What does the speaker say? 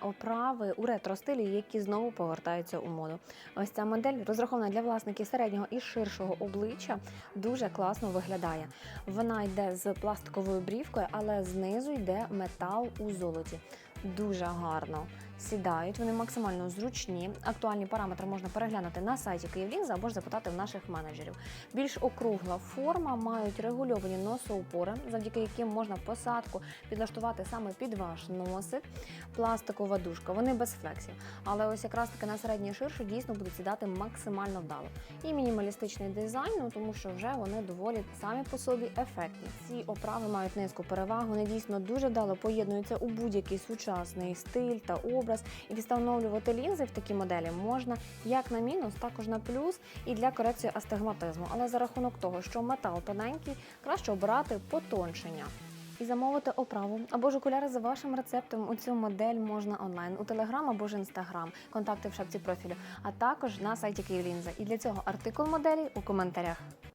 Оправи у ретро-стилі, які знову повертаються у моду. Ось ця модель розрахована для власників середнього і ширшого обличчя, дуже класно виглядає. Вона йде з пластиковою брівкою, але знизу йде метал у золоті. Дуже гарно сідають, вони максимально зручні. Актуальні параметри можна переглянути на сайті Київлінза або ж запитати в наших менеджерів. Більш округла форма, мають регульовані носоупори, завдяки яким можна посадку підлаштувати саме під ваш носик. Пластикова дужка, вони без флексів. Але ось якраз таки на середній ширше дійсно будуть сідати максимально вдало. І мінімалістичний дизайн, ну тому що вже вони доволі самі по собі ефектні. Ці оправи мають низьку перевагу, вони дійсно дуже вдало поєднуються у будь-який сучасний стиль та образ. І встановлювати лінзи в такі моделі можна як на мінус, також на плюс і для корекції астигматизму. Але за рахунок того, що метал тоненький, краще обирати потончення. І замовити оправу або ж окуляри за вашим рецептом у цю модель можна онлайн у Телеграм або ж Інстаграм. Контакти в шапці профілю, а також на сайті Київлінза. І для цього артикул моделі у коментарях.